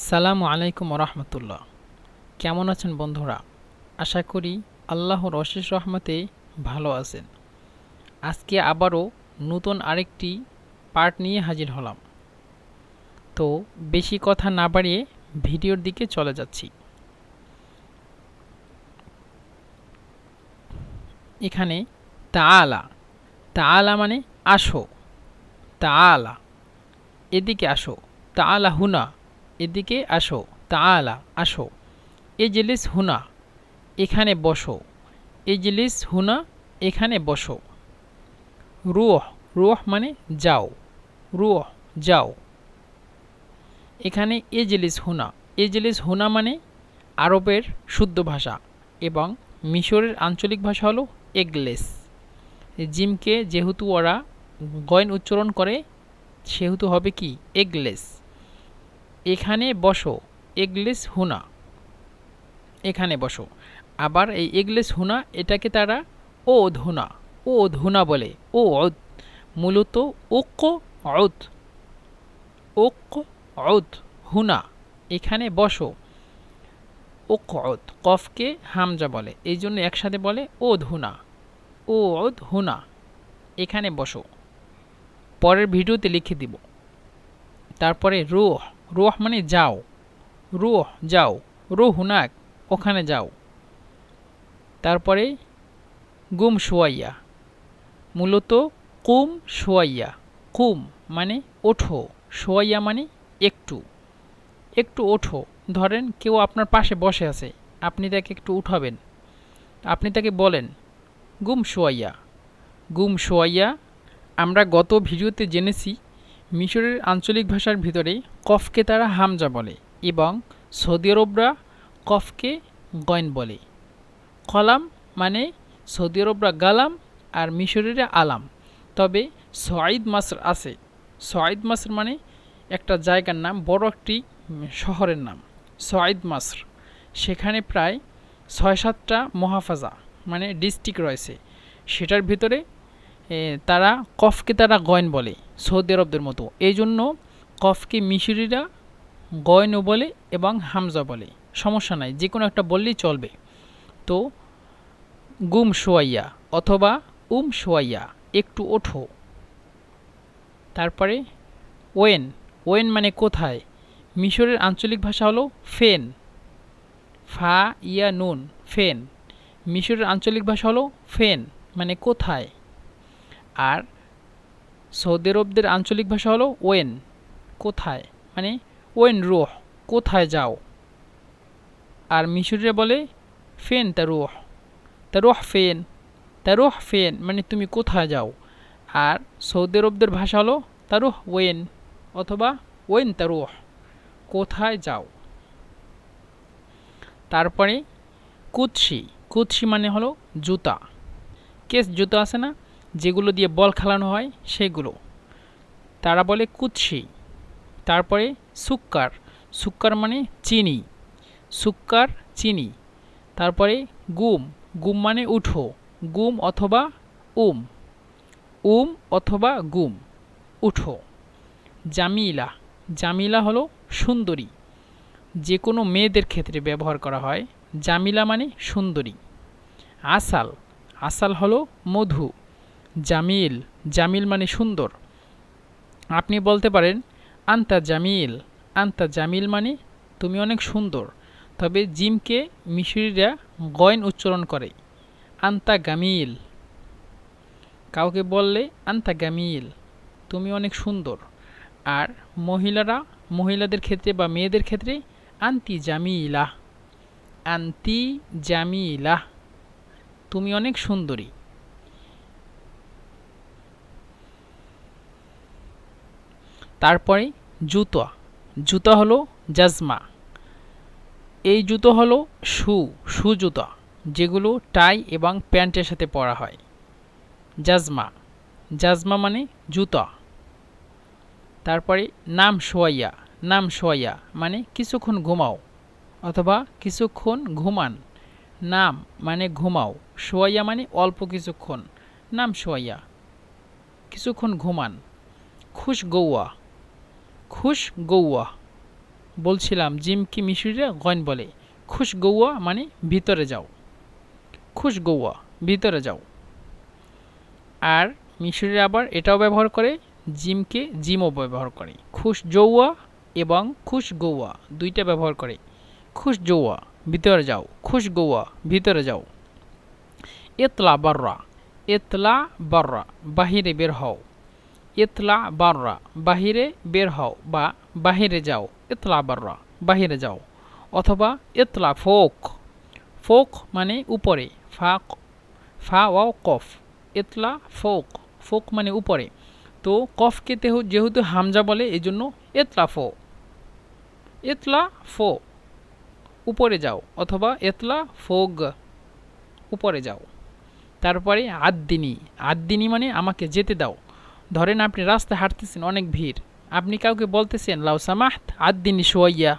আসসালামু আলাইকুম রহমতুল্লাহ। কেমন আছেন বন্ধুরা? আশা করি আল্লাহর অশেষ রহমতে ভালো আছেন। আজকে আবারও নতুন আরেকটি পার্ট নিয়ে হাজির হলাম। তো বেশি কথা না বাড়িয়ে ভিডিওর দিকে চলে যাচ্ছি। এখানে তাআলা তাআলা মানে আসো, তাআলা। এদিকে আসো, তাআলা হুনা। এদিকে আসো, তাআলা, আসো। এজলিস হুনা, এখানে বসো। এ এজলিস হুনা, এখানে বসো। রুহ রুহ মানে যাও। রুহ, যাও। এখানে এজলিস হুনা এজলিস হুনা মানে আরবের শুদ্ধ ভাষা এবং মিশরের আঞ্চলিক ভাষা হলো এগলেস। জিমকে যেহেতু ওরা গয়ন উচ্চারণ করে, সেহেতু হবে কি? এগলেস। এখানে বসো, এগলেস হুনা। এখানে বসো। আবার এই এগলেস হুনা, এটাকে তারা ও ধুনা ও ধুনা বলে ও অদ মূলত ওক অদ ওক অদ হুনা। এখানে বসো। ওক্ক অদ কফকে হামজা বলে, এই জন্য একসাথে বলে ও ধুনা ও হুনা। এখানে বসো। পরের ভিডিওতে লিখে দিব। তারপরে রুহ। রুহ মানে যাও। রুহ যাও। রুহ হুনাক ওখানে যাও। তারপরে গুম শোয়াইয়া। মূলত কুম শোয়াইয়া। কুম মানে ওঠো। শোয়াইয়া মানে একটু। একটু ওঠো। ধরেন কেউ আপনার পাশে বসে আছে। আপনি তাকে একটু উঠাবেন। আপনি তাকে বলেন, গুম শোয়াইয়া। গুম শোয়াইয়া, আমরা গত ভিডিওতে জেনেছি মিশরের আঞ্চলিক ভাষার ভিতরে কফকে তারা হামজা বলে এবং সৌদি আরবরা কফকে গয়ন বলে। কলাম মানে সৌদি আরবরা গালাম আর মিশরেরা আলাম। তবে সঈদ মাসর আছে। সঈদ মাসর মানে একটা জায়গার নাম, বড় একটি শহরের নাম। সঈদ মাসর। সেখানে প্রায় ছয় সাতটা মহাফাজা মানে ডিস্ট্রিক্ট রয়েছে। সেটার ভিতরে তারা কফকে তারা গয়ন বলে সৌদি আরবদের মতো। এই জন্য কফকে মিশরিরা গয়নও বলে এবং হামজা বলে। সমস্যা নাই, যে কোনো একটা বললেই চলবে। তো গুম শোয়াইয়া অথবা উম শোয়াইয়া একটু ওঠো। তারপরে ওয়েন ওয়েন মানে কোথায়? মিশরের আঞ্চলিক ভাষা হলো ফেন। ফা ইয়া নুন, ফেন। মিশরের আঞ্চলিক ভাষা হলো ফেন মানে কোথায়? আর সৌদি আরবদের আঞ্চলিক ভাষা হলো ওয়েন। কোথায়? মানে ওয়েন রোহ, কোথায় যাও? আর মিশরিরা বলে, ফেন তা রোহ তা রোহ ফেন, তা রোহ ফেন মানে তুমি কোথায় যাও? আর সৌদি আরবদের ভাষা হলো তারুহ ওয়েন, অথবা ওয়েন তারুহ কোথায় যাও? তারপরে কুৎসি কুৎসি মানে হলো জুতা। কেস জুতো আছে না? যেগুলো দিয়ে বল খেলানো হয়, সেগুলো। তারা বলে কুৎসি। তারপরে সুক্কার। সুক্কার মানে চিনি। সুক্কার, চিনি। তারপরে গুম। গুম মানে উঠো। গুম অথবা উম। উম অথবা গুম। উঠো। জামিলা। জামিলা হলো সুন্দরী। যে কোনো মেয়েদের ক্ষেত্রে ব্যবহার করা হয়। জামিলা মানে সুন্দরী। আসাল। আসাল হলো মধু। জামিল। জামিল মানে সুন্দর। আপনি বলতে পারেন আন্তা জামিল। আন্তা জামিল মানে তুমি অনেক সুন্দর। তবে জিমকে মিশরিরা গয়ন উচ্চারণ করে। আন্তা গামিল। কাউকে বললে আন্তা গামিল, তুমি অনেক সুন্দর। আর মহিলারা, মহিলাদের ক্ষেত্রে বা মেয়েদের ক্ষেত্রে আন্তি জামিলা। আন্তি জামিলা, তুমি অনেক সুন্দরী। তারপরে জুতো। জুতা হলো জাজমা। এই জুতো হলো শু শু জুতা, যেগুলো টাই এবং প্যান্টের সাথে পরা হয়। জাজমা। জাজমা মানে জুতা। তারপরে নাম শোয়াইয়া। নাম শোয়াইয়া মানে কিছুক্ষণ ঘুমাও অথবা কিছুক্ষণ ঘুমান। নাম মানে ঘুমাও, শোয়াইয়া মানে অল্প কিছুক্ষণ। নাম শোয়াইয়া। কিছুক্ষণ ঘুমান। খুশ গৌয়া। খুশ গৌয়া। বলছিলাম, জিম কি মিশরিরা গয়ন বলে, খুশ গৌয়া মানে ভিতরে যাও। খুশ গৌয়া, ভিতরে যাও। আর মিশরিরা আবার এটাও ব্যবহার করে, জিমকে জিমও ব্যবহার করে। খুশ জৌয়া এবং খুশ গৌয়া দুইটা ব্যবহার করে। খুশ জৌয়া ভিতরে যাও। খুশ গৌয়া, ভিতরে যাও। এতলা বাররা এতলা বাররা, বাহিরে বের হও। এতলা বাররা, বাহিরে বের হও বা বাহিরে যাও এতলা বাররা, বাহিরে যাও, অথবা এতলা ফোক। ফোক মানে উপরে ফা ফা ওয়াও কফ এতলা ফোক ফোক মানে উপরে। তো কফকে তেহ, যেহেতু হামজা বলে এই জন্য এতলা ফো। এতলা ফো, উপরে যাও, অথবা এতলা ফোগ, উপরে যাও। তারপরে আদ্দিনী আদ্দিনী মানে আমাকে যেতে দাও। ধরেন আপনি রাস্তায় হাঁটতেছেন, অনেক ভিড়। আপনি কাউকে বলতেছেন, লাউ সামাহত আদ্দিনী সোয়াইয়া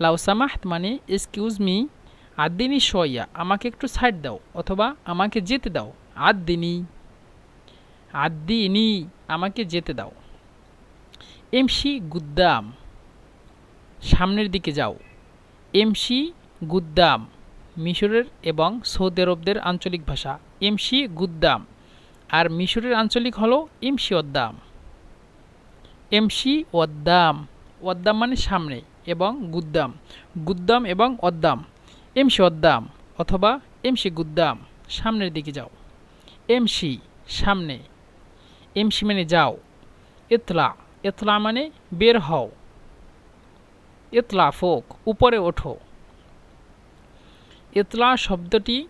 লাউ সামাহত মানে এক্সকিউজ মি, আদ্দিনী সোয়াইয়া আমাকে একটু সাইড দাও অথবা আমাকে যেতে দাও। আদ্দিনী আদ্দিনী, আমাকে যেতে দাও। এমসি গুদ্দাম, সামনের দিকে যাও। এমসি গুদ্দাম, মিশরের এবং সৌদি আরবদের আঞ্চলিক ভাষা। এমসি গুদ্দাম। আর মিশরের আঞ্চলিক হলো এমসি অদ্দাম এমসি ওদ্দাম ওদ্দাম মানে সামনে এবং গুদ্দাম গুদ্দাম এবং অদ্দাম এমসি অদ্দাম অথবা এমসি গুদ্দাম সামনের দিকে যাও। এমসি সামনে, এমসি মানে যাও। এতলা এতলা মানে বের হও। এতলা ফোক, উপরে ওঠো। এতলা শব্দটি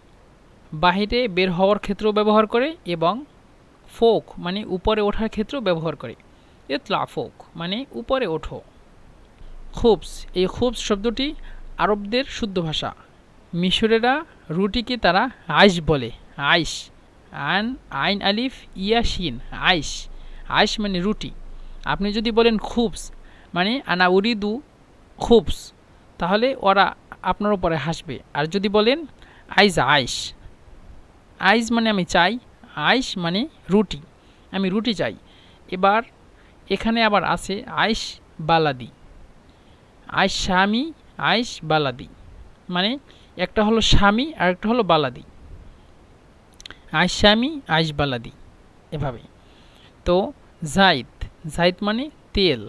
বাহিরে বের হওয়ার ক্ষেত্রেও ব্যবহার করে এবং ফোক মানে উপরে ওঠার ক্ষেত্রেও ব্যবহার করে। এতলা ফোক মানে উপরে ওঠো। খুবস, এই খুবস শব্দটি আরবদের শুদ্ধ ভাষা। মিশরেরা রুটিকে তারা আইস বলে আইস আন, আইন, আলিফ ইয়াসিন আইস আইস মানে রুটি। আপনি যদি বলেন খুবস মানে আনা উরিদু খুবস, তাহলে ওরা আপনার উপরে হাসবে। আর যদি বলেন আইজ আইস আইজ মানে আমি চাই আইস মানে রুটি। আমি রুটি চাই। এবার এখানে আবার আছে আইস বালাদি। আইস স্বামী, আইস বালাদি। মানে একটা হলো স্বামী আর একটা হলো বালাদি। আইস স্বামী, আইস বালাদি। এভাবে। তো জাইদ জাইদ মানে তেল।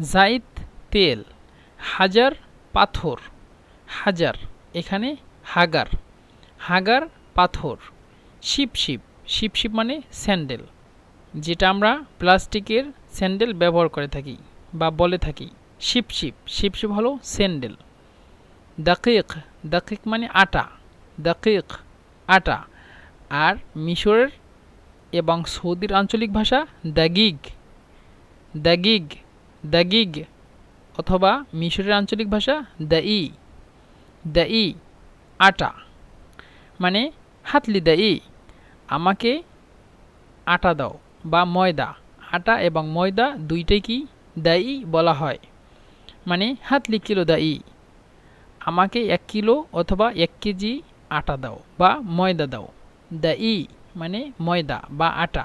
জাইদ তেল, হাজার পাথর। হাজার, এখানে হাগার। হাগার পাথর। শিপ শিপ শিপ শিপ মানে স্যান্ডেল, যেটা আমরা প্লাস্টিকের স্যান্ডেল ব্যবহার করে থাকি বা বলে থাকি। শিপ শিপ শিপ শিপ হলো স্যান্ডেল। দাকিক দাকিক মানে আটা, দাকিক আটা। আর মিশরের এবং সৌদির আঞ্চলিক ভাষা দাগিগ দাগিগ দাগিগ অথবা মিশরের আঞ্চলিক ভাষা দ্য ই দ্য ই আটা। মানে হাতলি দ্য ই আমাকে আটা দাও বা ময়দা। আটা এবং ময়দা দুইটাই কি দায়ী বলা হয়? মানে হাতলি কিলো দায়ী। আমাকে এক কিলো অথবা এক কেজি আটা দাও বা ময়দা দাও। দায়ী মানে ময়দা বা আটা।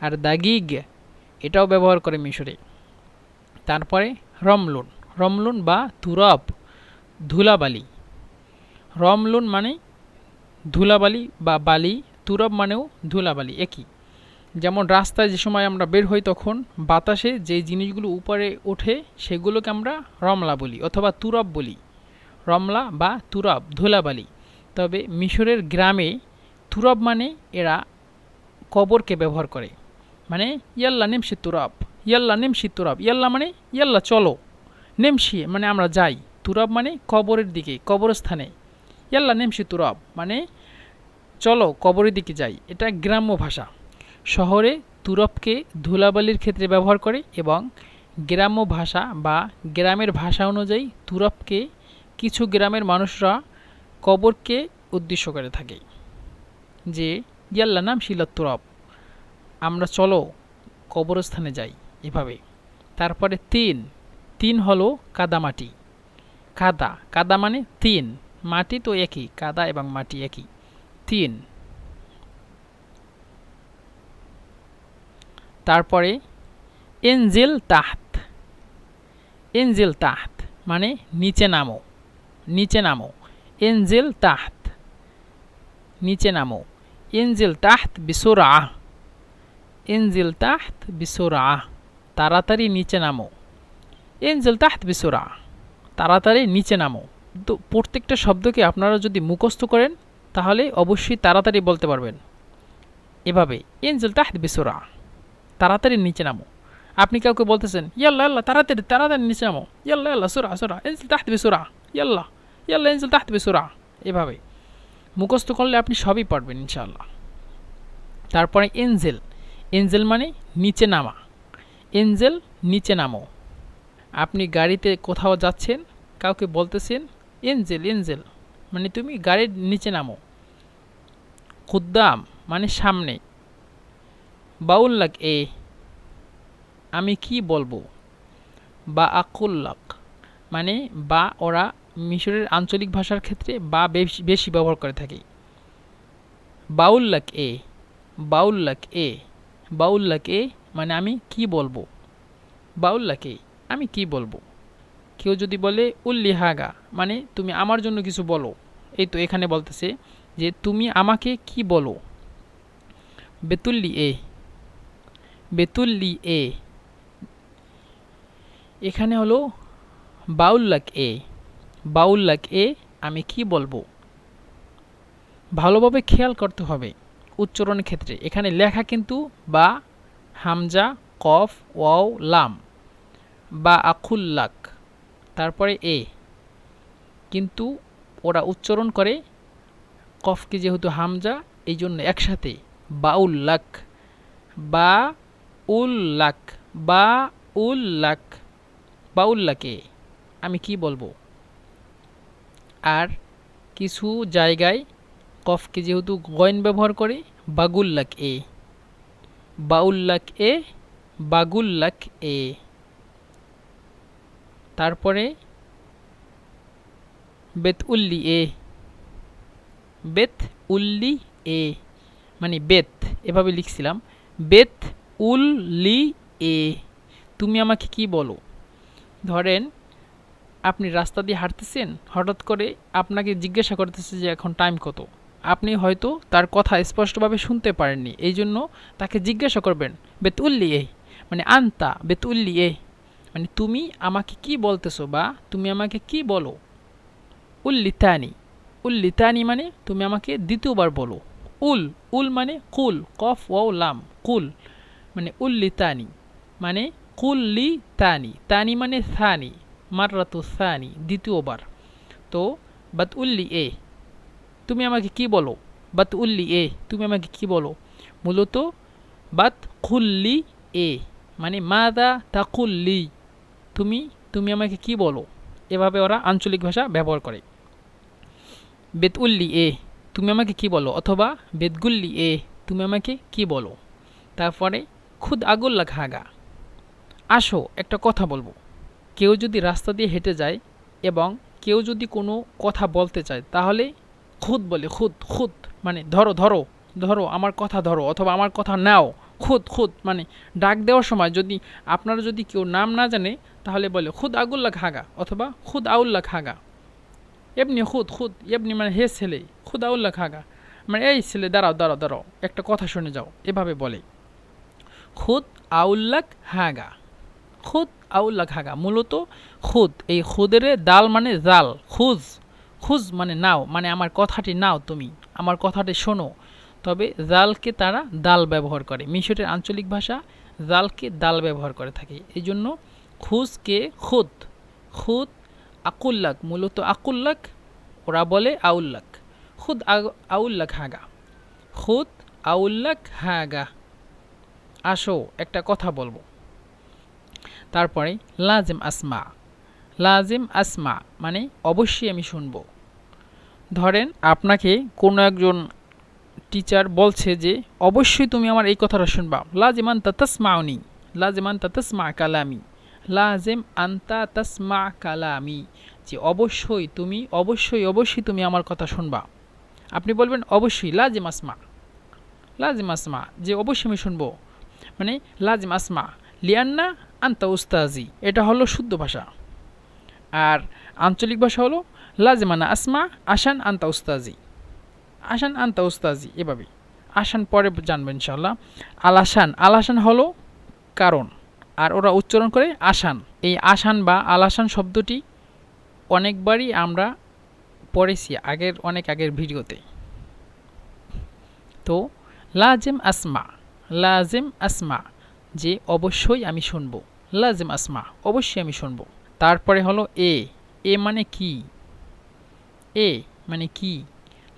আর দাগিগ এটাও ব্যবহার করে মিশরে। তারপরে রমলুন। রমলুন বা তুরব ধুলাবালি। রমলুন মানে ধুলাবালি বা বালি তুরব মানেও ধুলাবালি, একই। যেমন রাস্তায় যে সময় আমরা বের হই তখন বাতাসে যে জিনিসগুলো উপরে ওঠে সেগুলোকে আমরা রমলা বলি অথবা তুরব বলি। রমলা বা তুরব, ধুলাবালি। তবে মিশরের গ্রামে তুরব মানে এরা কবরকে ব্যবহার করে। মানে ইয়াল্লা নেমসি তুরব, ইয়াল্লা নেমসি তুরব, ইয়াল্লা মানে ইয়াল্লা চলো, নেমসি মানে আমরা যাই। তুরব মানে কবরের দিকে, কবরস্থানে। ইয়াল্লা নেমসি তুরব মানে চলো কবরের দিকে যাই। এটা গ্রাম্য ভাষা। শহরে তুরবকে ধুলাবালির ক্ষেত্রে ব্যবহার করে এবং গ্রাম্য ভাষা বা গ্রামের ভাষা অনুযায়ী তুরবকে কিছু গ্রামের মানুষরা কবরকে উদ্দেশ্য করে থাকে যে, ইয়াল্লা নাম শিলা তুরপ। আমরা চলো কবরস্থানে যাই এভাবে। তারপরে তিন। তিন হলো কাদামাটি কাদা। কাদা মানে তিন। মাটি তো একই, কাদা এবং মাটি একই। তিন। তারপরে এনজেল তাহত। এনজেল তাহত মানে নিচে নামো। নিচে নামো। এনজেল তাহত। নিচে নামো। এনজেল তাহত বিসোরা এনজেল তাহত বিসোরা তাড়াতাড়ি নিচে নামো। এনজেল তাহত বিসোরা তাড়াতাড়ি নিচে নামো। তো প্রত্যেকটা শব্দকে আপনারা যদি মুখস্থ করেন তাহলে অবশ্যই তাড়াতাড়ি বলতে পারবেন। এভাবে, এনজেল তাহত বিসোরা তাড়াতাড়ি নিচে নামো। আপনি কাউকে বলতেছেন, ইয়াল্লা আল্লাহ তাড়াতাড়ি তাড়াতাড়ি নিচে নামো। ইয়াল্লা আল্লাহ সুরা সুরা, এনজেল তাহত বিসোরা, ইয়াল্লা ইয়াল্লা, এনজেল তাহত বিসোরা এভাবে। মুখস্থ করলে আপনি সবই পারবেন, ইনশাআল্লাহ। তারপরে, এনজেল এনজেল মানে নিচে নামা। এনজেল নিচে নামো। আপনি গাড়িতে কোথাও যাচ্ছেন, কাউকে বলতেছেন, এনজেল এনজেল মানে তুমি গাড়ির নিচে নামো। খুদ্দাম মানে সামনে। বাউল্লাক এ, আমি কি বলব? বা আকুল্লাক মানে বা, ওরা মিশরের আঞ্চলিক ভাষার ক্ষেত্রে বা বেশি ব্যবহার করে থাকে। বাউল্লাক এ বাউল্লাক এ বাউল্লাক এ মানে আমি কি বলব? বাউল্লাক এ, আমি কি বলব? কেউ যদি বলে, উল্লি হাগা মানে তুমি আমার জন্য কিছু বলো। এই তো এখানে বলতেছে যে তুমি আমাকে কি বলো? বেতুল্লি এ। বেতুল্লি এ। এখানে হলো বাউল্লাক এ। বাউল্লাক এ আমি কি বলব? ভালোভাবে খেয়াল করতে হবে উচ্চারণের ক্ষেত্রে। এখানে লেখা কিন্তু বা, হামজা, কফ, ওয়াও, লাম বা আখুল্লাক তারপরে এ। কিন্তু ওরা উচ্চারণ করে কফকে যেহেতু হামজা এই জন্য একসাথে বাউল্লাক বা উল্লাক বা উল উল্লাক বাউল্লাকে আমি কি বলব? আর কিছু জায়গায় কফকে যেহেতু গয়ন ব্যবহার করে বাগুল্লাক এ। বাউল্লাক এ বাগুল্লাক এ। তারপরে বেত উল্লি এ। বেত উল্লি এ। মানে বেত, এভাবে লিখছিলাম। বেথ বেত উল্লি এ। তুমি আমাকে কি বলো? ধরেন আপনি রাস্তা দিয়ে হাঁটতেছেন, হঠাৎ করে আপনাকে জিজ্ঞাসা করতেছে যে এখন টাইম কত? আপনি হয়তো তার কথা স্পষ্টভাবে শুনতে পারেননি এই জন্য তাকে জিজ্ঞাসা করবেন বেতুল্লি এ? মানে আন্তা বেতুল্লি এ। মানে তুমি আমাকে কি বলতেছো বা তুমি আমাকে কি বলো? উল্লিতানি উল্লিতানি মানে তুমি আমাকে দ্বিতীয়বার বলো। উল উল মানে কুল, কফ, ওয়াও, লাম, কুল মানে উল্লিতানি মানে কুল্লি তানি তানি মানে থানি মাররাতু সানি, দ্বিতীয়বার। তো বাত উল্লি এ, তুমি আমাকে কি বলো? বাত উল্লি এ, তুমি আমাকে কি বলো? মূলত বাত খুল্লি এ মানে মা মাদা তাকুল্লি তুমি তুমি আমাকে কি বলো? এভাবে ওরা আঞ্চলিক ভাষা ব্যবহার করে। বেত উল্লি এ, তুমি আমাকে কি বলো? অথবা বেদগুল্লি এ, তুমি আমাকে কি বলো? তারপরে খুদ আগুল্লা ঘাগা আসো, একটা কথা বলব। কেউ যদি রাস্তা দিয়ে হেঁটে যায় এবং কেউ যদি কোনো কথা বলতে চায়, তাহলে খুদ বলে, খুদ খুদ মানে ধরো ধরো ধরো, আমার কথা ধরো, অথবা আমার কথা নাও, খুদ খুদ মানে ডাক দেওয়ার সময় যদি আপনারা যদি কেউ নাম না জানে, তাহলে বলে খুদ আগুল্লা ঘাগা অথবা খুদ আউল্লা খাগা এমনি খুদ খুদ এমনি মানে হে ছেলে খুদ আউল্লা খাগা মানে এই ছেলে দাঁড়াও দাঁড়াও দাঁড়াও একটা কথা শুনে যাও, এভাবে বলে। খুদ আউল্লাক হাগা খুদ আউল্লাক হাগা মূলত খুদ এই খুদের দাল মানে জাল খুজ খুজ মানে নাও মানে আমার কথাটি নাও তুমি, আমার কথাটি শোনো। তবে জালকে তারা দাল ব্যবহার করে। মিশরের আঞ্চলিক ভাষা জালকে দাল ব্যবহার করে থাকে। এই জন্য খুজকে খুদ খুদ আকুল্লাক, মূলত আকুল্লাক, ওরা বলে আউল্লাক। খুদ আউল্লাক হাগা। খুদ আউল্লাক হাগা। আসো, একটা কথা বলব। তারপরে, লাজেম আসমা। লাজেম আসমা মানে অবশ্যই আমি শুনব। ধরেন, আপনাকে কোনো একজন টিচার বলছে যে, অবশ্যই তুমি আমার এই কথাটা শুনবা। লাজেমান তাতসমাউনি লাজেমান তাতসমা কালামি। লাজেম আন্তা তসমা কালামি। যে অবশ্যই তুমি, অবশ্যই অবশ্যই তুমি আমার কথা শুনবা। আপনি বলবেন, অবশ্যই, লাজিম আসমা। লাজিম আসমা যে অবশ্যই আমি শুনব। মানে লাজিম আসমা, লিয়ান্না আন্তা উস্তাজি, এটা হলো শুদ্ধ ভাষা। আর আঞ্চলিক ভাষা হলো, লাজমানা আসমা আসান আন্তা উস্তাজি। আসান আন্তা উস্তাজি এভাবে আসান পরে জানবেন ইনশাল্লাহ আলাসান আলাসান হলো কারণ। আর ওরা উচ্চারণ করে আসান। এই আসান বা আলাসান শব্দটি অনেকবারই আমরা পড়েছি আগের, অনেক আগের ভিডিওতে। তো, লাজেম আসমা লাজেম আসমা, যে অবশ্যই আমি শুনব। লাজেম আসমা, অবশ্যই আমি শুনব। তারপরে হলো এ এ মানে কি? এ মানে কি?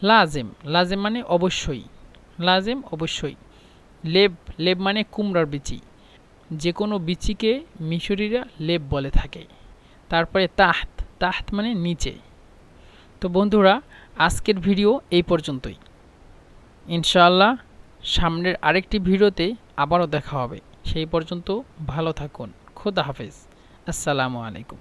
লাজেম লাজেম মানে অবশ্যই। লাজেম অবশ্যই। লেব লেব মানে কুমড়ার বিচি। যে কোনো বিচিকে মিশরীরা লেপ বলে থাকে। তারপরে তাহত তাহত মানে নিচে। তো বন্ধুরা, আজকের ভিডিও এই পর্যন্তই। ইনশাআল্লাহ, সামনের আরেকটি ভিডিওতে আবারও দেখা হবে। সেই পর্যন্ত ভালো থাকুন। খোদা হাফেজ। আসসালামু আলাইকুম।